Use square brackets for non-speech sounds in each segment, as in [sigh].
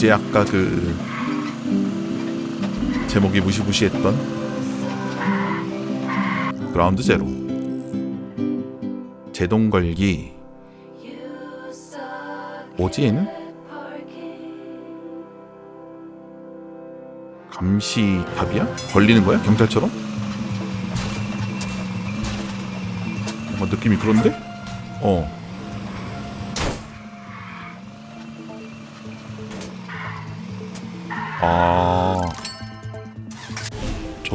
이제 아까 그 제목이 무시무시했던 그라운드 제로 제동 걸기 뭐지 얘는? 감시탑이야? 걸리는 거야? 경찰처럼? 뭔가 느낌이 그런데? 어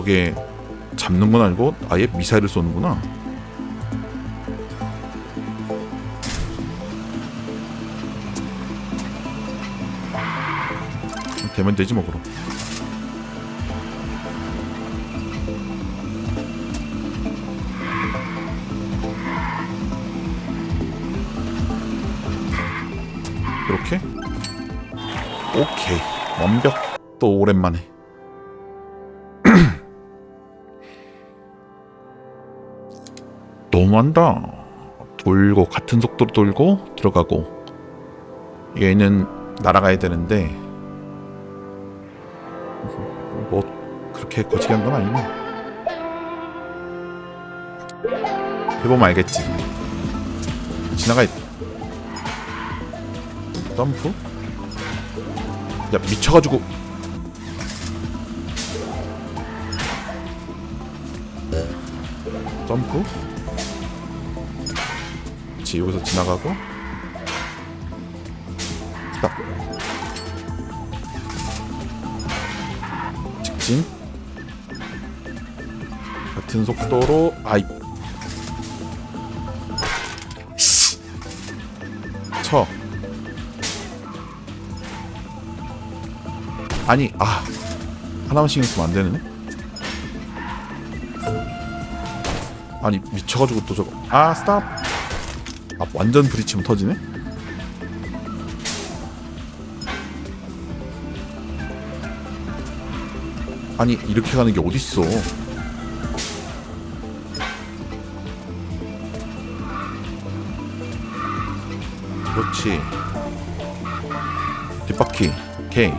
저게 잡는 건 아니고 아예 미사일을 쏘는구나. 되면 되지 뭐 그럼. 이렇게 오케이 완벽 또 오랜만에 너무한다. 돌고 같은 속도로 돌고 들어가고. 얘는 날아가야 되는데 뭐 그렇게 거치게 한 건 아니네. 해보면 알겠지. 지나가 점프 야 미쳐가지고. 점프 그렇지 여기서 지나가고. 스탑 직진. 같은 속도로 아이. 씨. 쳐. 아니 아. 하나만 신경 쓰면 안 되네 아니 미쳐가지고 또 저거. 아 스탑 아 완전 부딪히면 터지네? 아니 이렇게 가는 게 어딨어? 그렇지. 뒷바퀴 오케이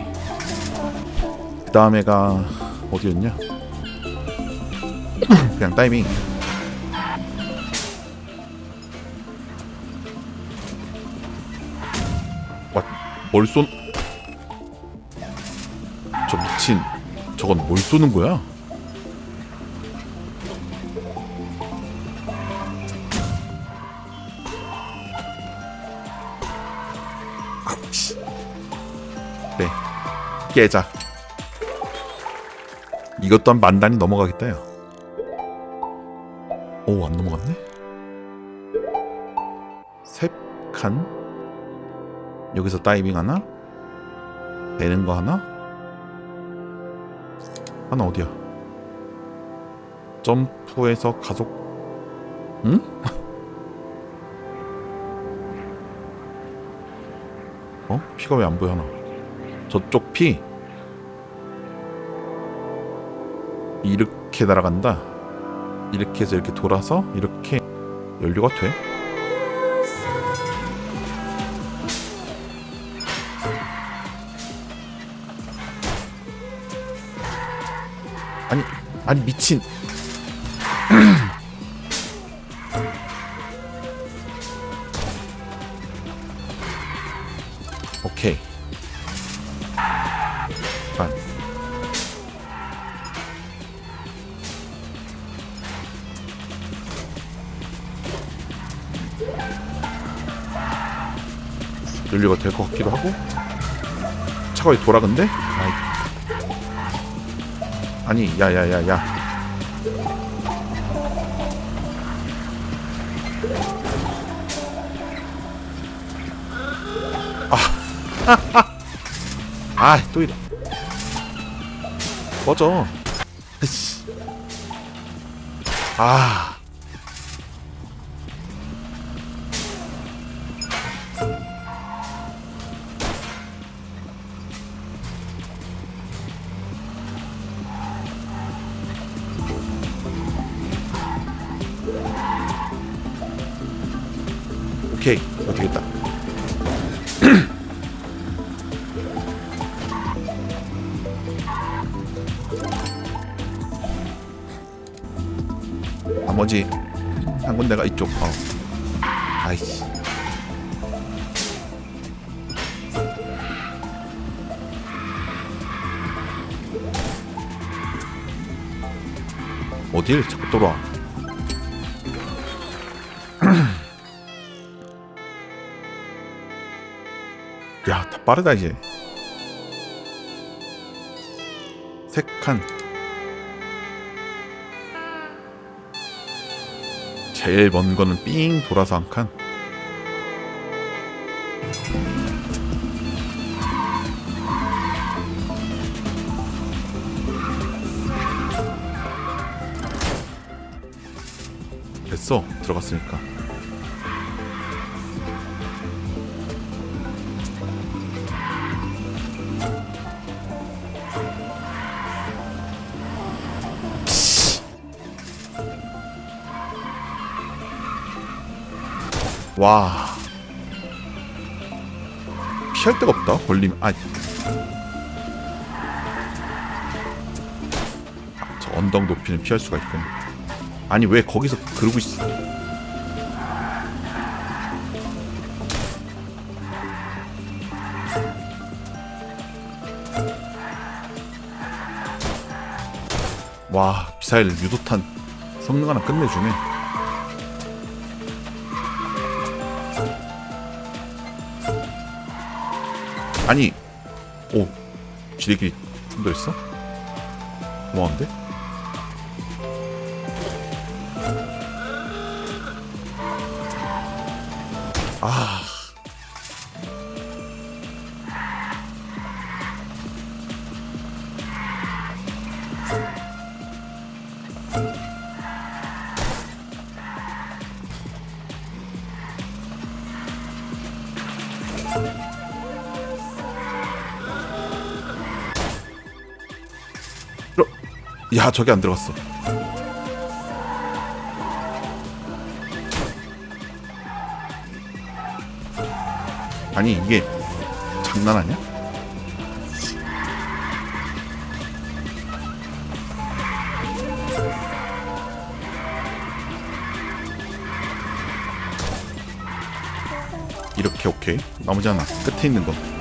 그 다음에가 어디였냐? [coughs] 그냥 타이밍 뭘 쏜? 저 미친 저건 뭘 쏘는 거야? 네 깨자 이것 또한 만 단이 넘어가겠다 요 오, 안 넘어갔네? 세 칸? 여기서 다이빙 하나? 내는 거 하나? 하나 어디야? 점프해서 가속 응? [laughs] 어? 피가 왜 안 보여 하나 저쪽 피 이렇게 날아간다 이렇게 해서 이렇게 돌아서 이렇게 연료가 돼? 아니 아니 미친 [clears throat] 오케이 반 연료가 될 것 같기도 하고 차가 왜 돌아 근데? 아이. 아니 야야야야 [laughs] 아, 또 이래. 꺼져. 아 오케이. 어, 되겠다? 나머지 한 군데가 이쪽. 어. 아이씨. 어딜 자꾸 돌아 빠르다 이제. 세 칸. 제일 먼 거는 삥 돌아서 한 칸. 됐어. 들어갔으니까. 와. 피할 데가 없다 걸림. 아. 아, 저 언덕 높이는 피할 수가 있군. 아니 왜 거기서 그러고 있어? 와 미사일 유도탄 성능 하나 끝내주네 아니 오 지들끼리 좀 더 있어? 고마운데? 저게 안 들어갔어. 아니 이게 장난 아니야? 이렇게 오케이? 나머지 하나 끝에 있는 거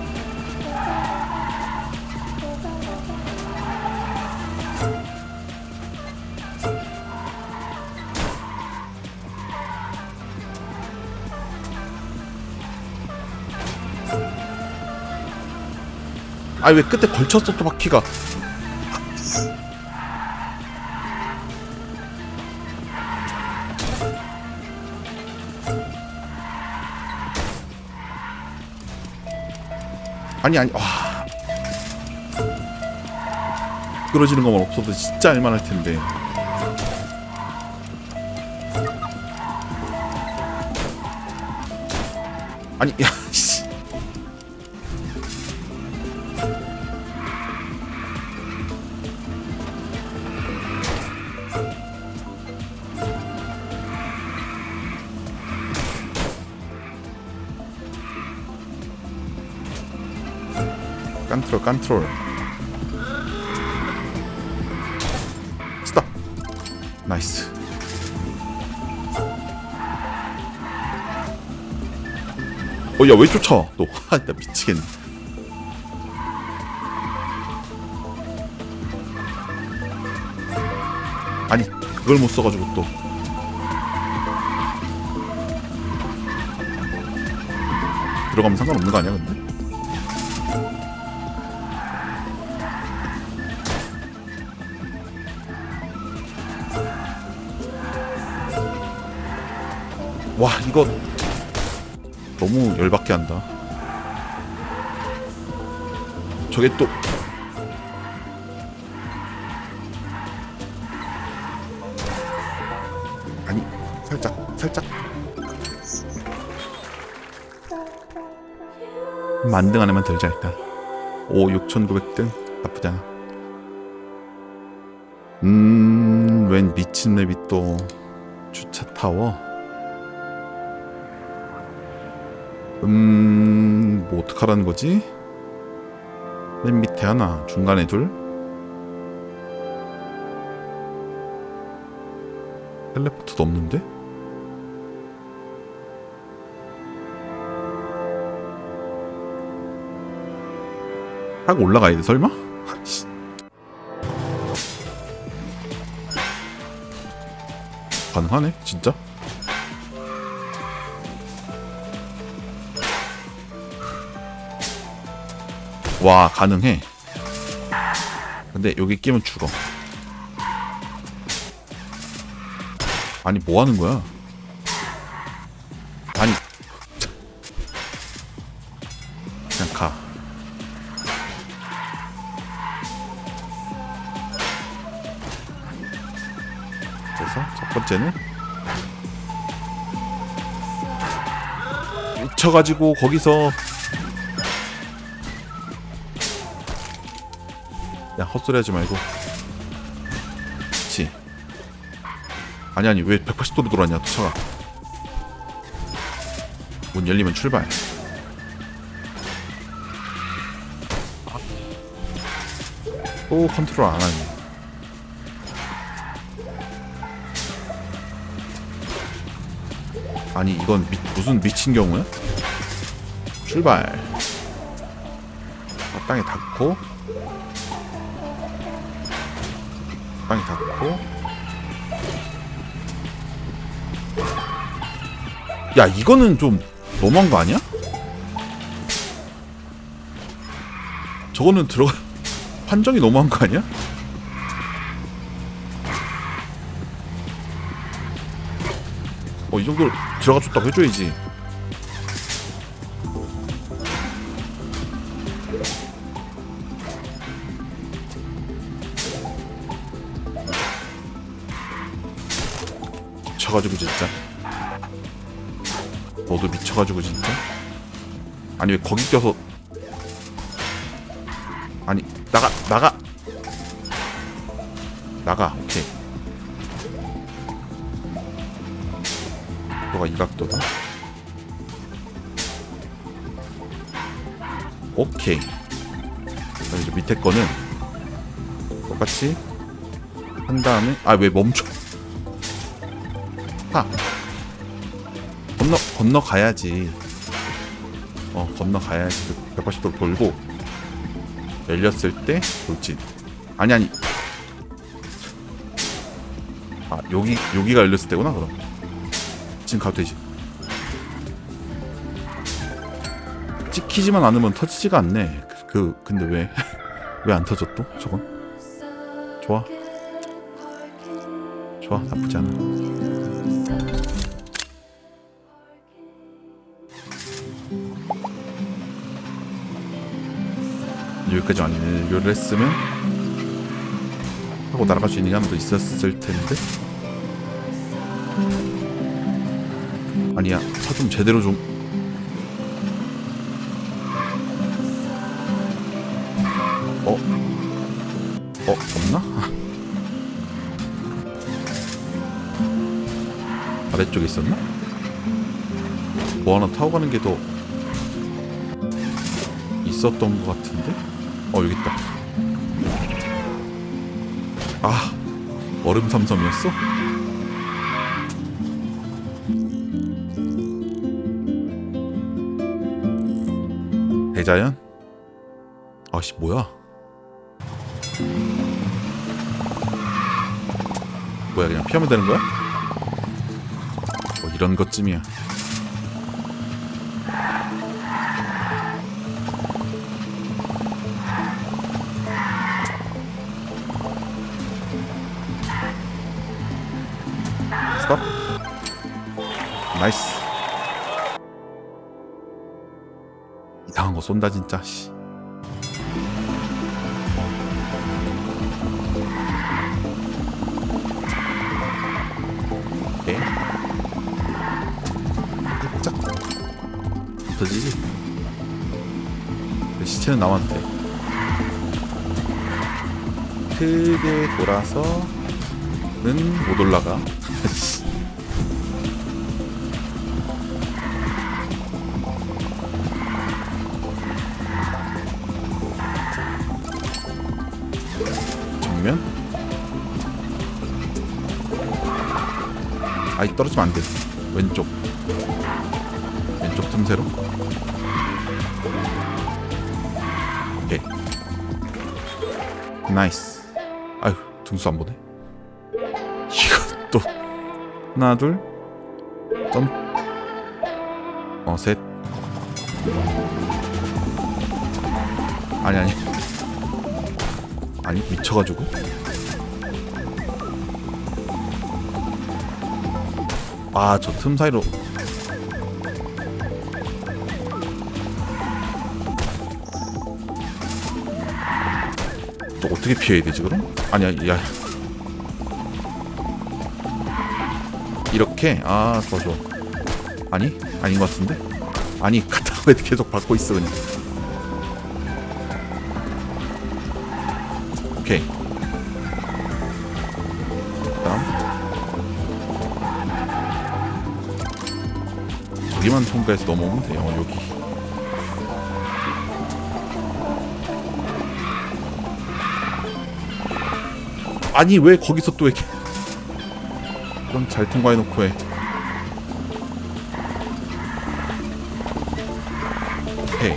아 왜 끝에 걸쳤어 또 바퀴가? 아니 아니 와. 끌어지는 것만 없어도 진짜 알만할 텐데. 아니 야 씨. 깐트롤 깐트롤. 스탑. 나이스. 어 야 왜 쫓아? 너나 [laughs] 미치겠네. 아니 그걸 못 써가지고 또. 들어가면 상관없는 거 아니야 근데? 와 이거 너무 열받게 한다. 저게 또 아니 살짝 살짝. 만등 안에만 들자 일단. 오 6900등? 나쁘지 않아. 음웬 미친 맵이 또 주차 타워 음, 뭐 어떡하라는 거지? 맨 밑에 하나, 중간에 둘. 텔레포트도 없는데? 타고 올라가야 돼 설마? [laughs] 씨. 가능하네 진짜? 와 가능해. 근데 여기 끼면 죽어. 아니 뭐 하는 거야? 아니. 그냥 가. 그래서 첫 번째는? 미쳐가지고 거기서 야 헛소리 하지 말고. 그치. 아니 아니 왜 180도로 돌았냐 차가 문 열리면 출발. 또 컨트롤 안 하네. 아니 이건 미, 무슨 미친 경우야? 출발. 아, 땅에 닿고 땅에 닿고 야 이거는 좀 너무한 거 아니야? 저거는 들어가 [laughs] 판정이 너무한 거 아니야? 어 이 정도로 들어가 줬다고 해줘야지 미쳐가지고 진짜. 너도 미쳐가지고 진짜? 아니 왜 거기 껴서? 아니 나가 나가! 나가 오케이. 너가 이 각도다? 오케이. 이제 밑에 거는 똑같이 한 다음에 아 왜 멈춰 하 건너 건너 가야지. 어 건너 가야지. 180도 돌고. 열렸을 때 돌진. 아니 아니. 아 여기 여기가 열렸을 때구나 그럼. 지금 가도 되지. 찍히지만 않으면 터지지가 않네. 그, 그 근데 왜? [laughs] 왜 안 터졌 또 저건? 좋아 좋아 나쁘지 않아. 여기까지 완료를 했으면 하고 날아갈 수 있는 게더 있었을 텐데. 아니야 차 좀 제대로 좀 아래쪽에 있었나? 뭐 하나 타고 가는 게 더 있었던 것 같은데? 어 여기 있다 아 얼음 삼섬이었어? 대자연? 아씨 뭐야 뭐야 그냥 피하면 되는 거야? 뭐 이런 것쯤이야. 스톱. 나이스. 이상한 거 쏜다 진짜. 씨. 남아도 돼 크게 돌아서는 못 올라가. [laughs] 정면? 아이 떨어지면 안돼. 왼쪽. 왼쪽 틈새로 나이스. 아유 등수 안 보네. 또. 하나 둘 점 어셋. 아니 아니. 아니 미쳐가지고? 아 저 틈 사이로 어떻게 피해야 되지 그럼? 아니야 야. 이렇게? 아 좋아. 아니? 아닌 것 같은데? 아니 왜 계속 받고 있어 그냥. 오케이. 그다음. 저기만 통과해서 넘어오면 돼요 여기 아니 왜 거기서 또 이렇게 그럼 잘 통과해놓고 해 오케이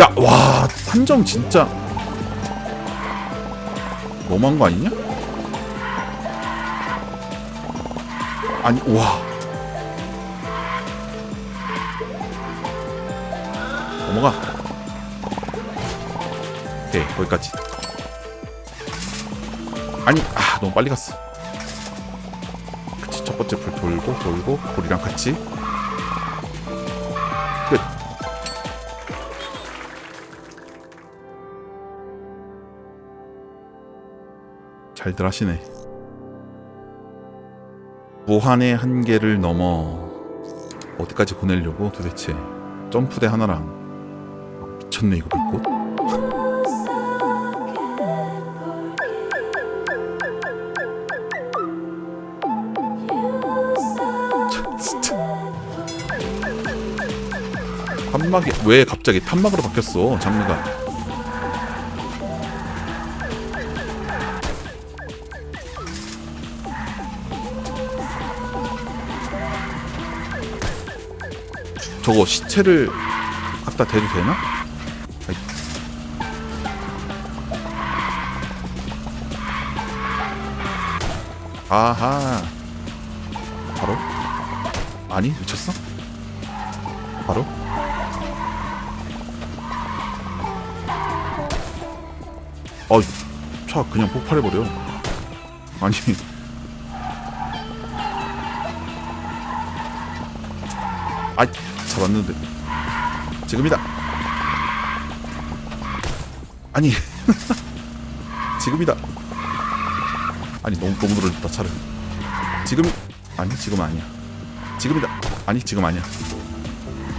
야, 와, 판정 진짜 너무한 거 아니냐? 아니, 와. 넘어가. 오케이, 거기까지. 아니, 아, 너무 빨리 갔어. 그치, 첫 번째 불 돌고, 돌고, 불이랑 같이. 끝. 잘들 하시네. 무한의 한계를 넘어 어디까지 보내려고 도대체 점프대 하나랑 미쳤네 이거 믿고. 탄막이 왜 갑자기 탄막으로 바뀌었어 장르가? 저거 시체를 갖다 대도 되나? 아하. 바로? 아니 미쳤어? 바로? 어이 차 그냥 폭발해버려. 아니. 아 잡았는데. 지금이다. 아니. [laughs] 지금이다 아니 너무 너무 늘어졌다 차를 지금 아니 지금 아니야. 지금이다. 아니 지금 아니야.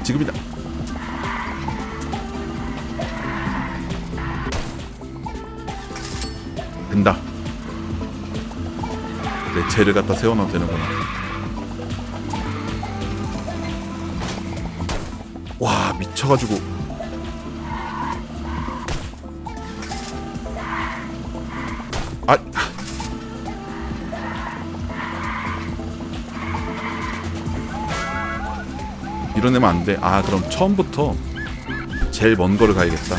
지금이다. 된다. 내 죄를 갖다 세워놔도 되는구나. 와 미쳐가지고 밀어내면 안 돼. 아 그럼 처음부터 제일 먼 거를 가야겠다.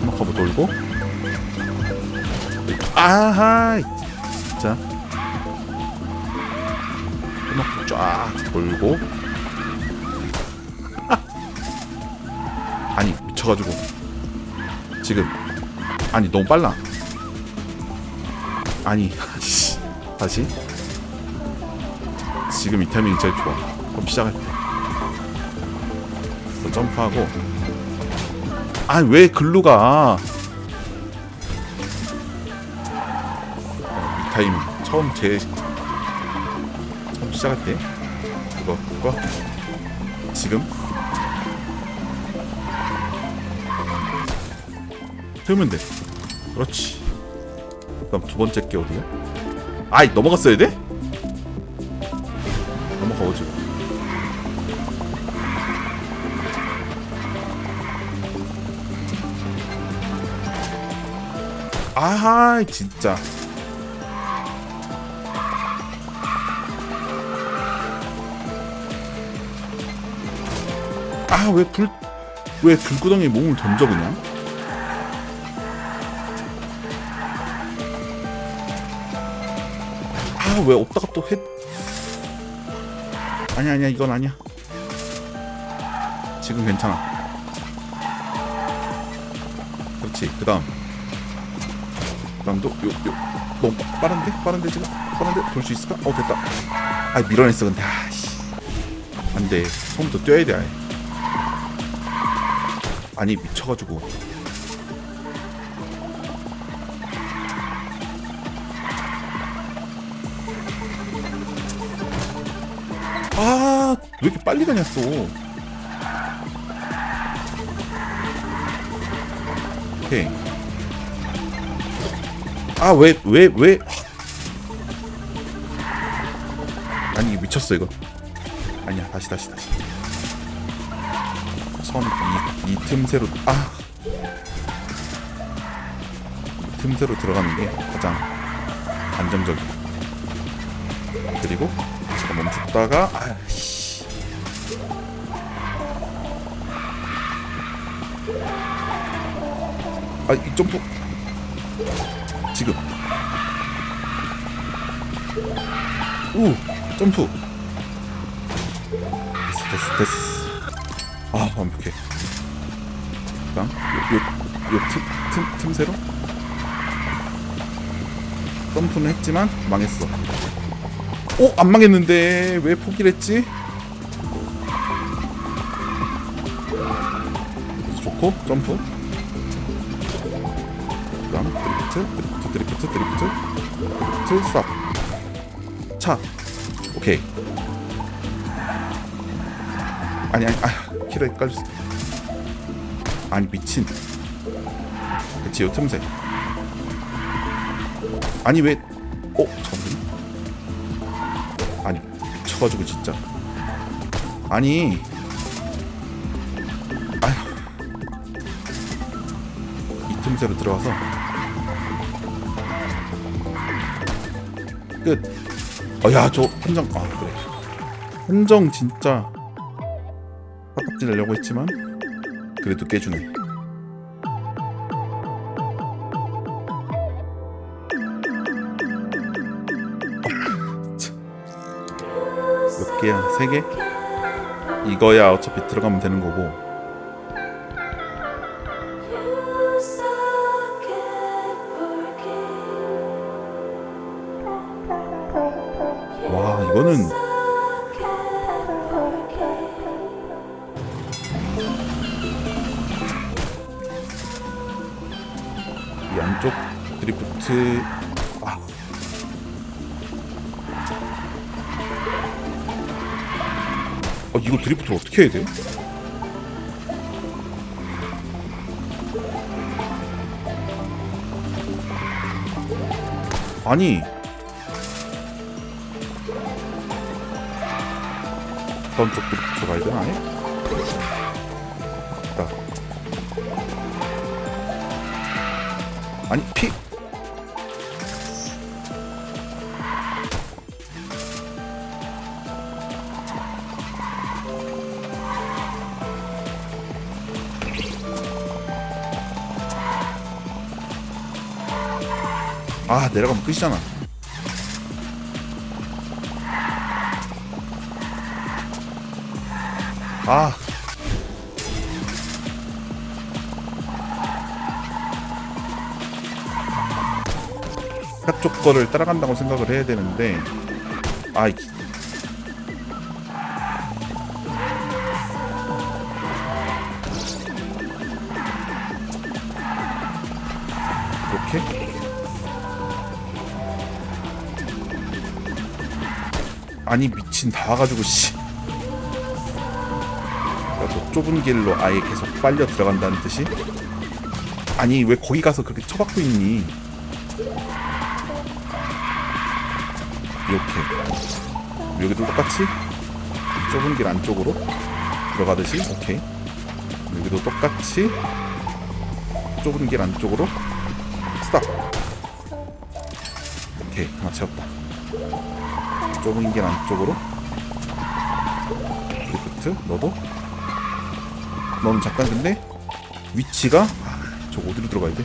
한번 커브 돌고. 아하! 자. 음악 쫙 돌고. 아니 미쳐가지고. 지금. 아니 너무 빨라. 아니 [laughs] 씨, 다시 지금 이 타이밍이 제일 좋아. 그럼 시작할 때. 또 점프하고. 아니 왜 글로 가? 어, 이 타이밍 처음 제 처음 시작할 때? 그거. 지금? 틀면 돼. 그렇지. 그다음 두 번째 게 어디야? 아이 넘어갔어야 돼? 아하 진짜. 아 왜 불 왜 불구덩이에 몸을 던져 그냥? 아 왜 없다가 또 해? 아니야 아니야 이건 아니야. 지금 괜찮아. 그렇지 그 다음 그 다음도 요, 요 너무 빠른데? 빠른데 지금? 빠른데? 돌 수 있을까? 어 됐다 아 밀어냈어 근데 아 씨 안 돼 처음부터 뛰어야 돼 아예 아니 미쳐가지고 아, 왜 이렇게 빨리 다녔어? 오케이. 아, 왜, 왜, 왜? 아니, 이게 미쳤어, 이거. 아니야, 다시, 다시, 다시. 처음, 이, 이 틈새로, 아. 이 틈새로 들어가는 게 가장 안정적이야. 그리고 제가 멈췄다가 아씨 아이 점프 지금. 우 점프. 됐어 됐어 됐어. 아 완벽해. 그다음 요요 요 틈 틈 틈새로? 점프는 했지만 망했어. 오! 안 망했는데. 왜 포기를 했지? 좋고 점프 드리프트 드리프트 드리프트 드리프트 드리프트 스탑 차. 오케이. 아니 아니 아 키로 헷갈렸어 아니 미친. 그치 요 틈새. 아니 왜 어? 잠깐만 아니 미쳐가지고 진짜. 아니. 아휴. 이 틈새로 들어와서 끝 어야 저 한정 아 그래 한정 진짜 팍팍질 내려고 했지만 그래도 깨주네 몇 개야? 세 개? 이거야 어차피 들어가면 되는 거고 와 이거는 이 안쪽 드리프트 아 어, 이거 드리프트를 어떻게 해야 돼? 아니 어떤 쪽 드리프트 가야 되나 아예? 됐다 아니 피. 아 내려가면 끝이잖아 아 한쪽 거를 따라간다고 생각을 해야 되는데 아이 이렇게 아니 미친 다 와가지고 씨. 좁은 길로 아예 계속 빨려 들어간다는 뜻이? 아니 왜 거기 가서 그렇게 처박고 있니? 이렇게. 여기도 똑같이? 좁은 길 안쪽으로 들어가듯이? 오케이. 여기도 똑같이? 좁은 길 안쪽으로? 스탑. 오케이 하나 채웠다. 좁은 길 안쪽으로. 리프트 너도 너는 잠깐 근데 위치가 아, 저 어디로 들어가야 돼?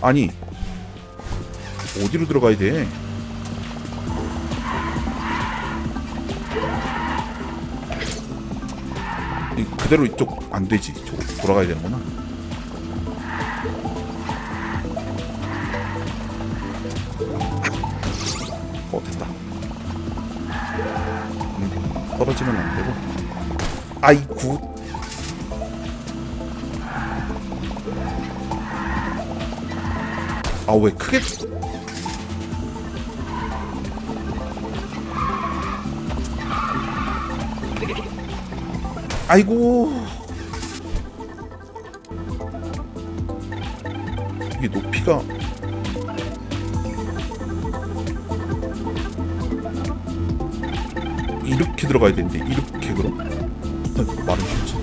아니 어디로 들어가야 돼? 이 그대로 이쪽 안 되지. 저 돌아가야 되는구나. 떨어지면 안 되고. 아이 굿. 아 왜 크게 아이고 이게 높이가 이렇게 들어가야 되는데 이렇게 그럼 어, 말은 쉽지.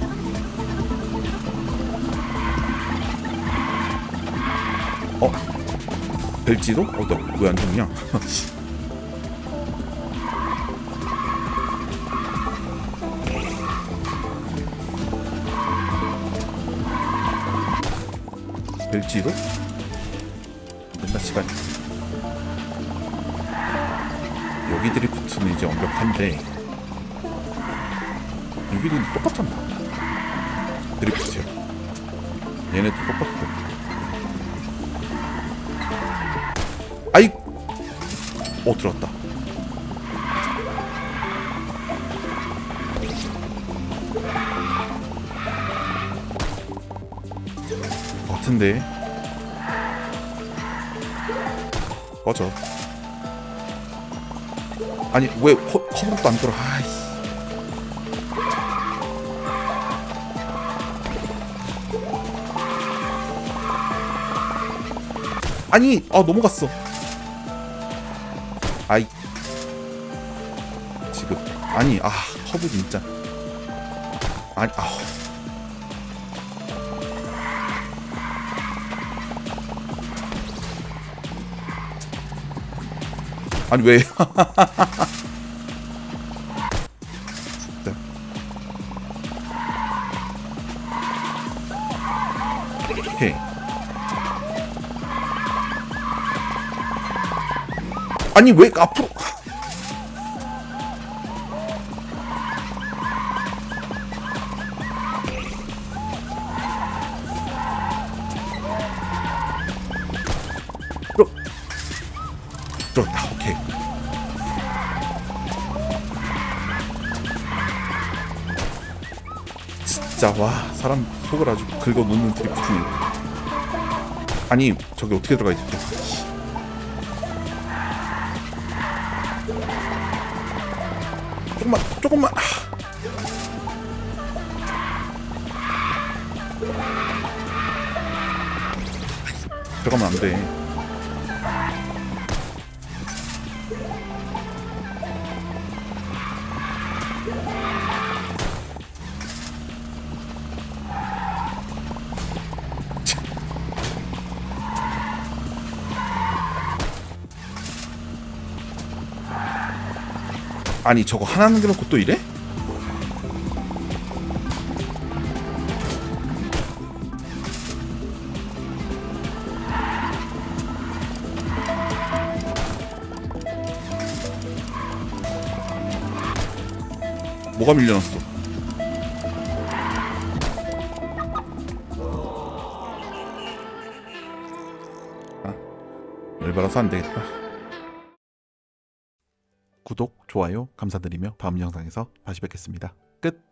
어? 될지도 어왜안 죽냐? 될지도 끝날 시간이 여기 드리프트는 이제 완벽한데 여기도 똑같잖아. 드리프트야 얘네도 똑같고. 아이! 어 들어왔다. 같은데. 꺼져. 아니 왜 커, 커브도 안 들어? 아이 아니 아 넘어갔어 아이 지금 아니 아 커브 진짜 아니 아 아니 왜? 진짜. [laughs] 오케이. 아니 왜 앞으로? 들었다. 오케이. 진짜 와 사람 속을 아주 긁어 놓는 드리프트네. 아니 저기 어떻게 들어가야 지 조금만 조금만. 아. 들어가면 안 돼. 아니 저거 하나 남겨놓고 또 이래? 뭐가 밀려났어? 아, 열받아서 안 되겠다. 좋아요 감사드리며 다음 영상에서 다시 뵙겠습니다. 끝.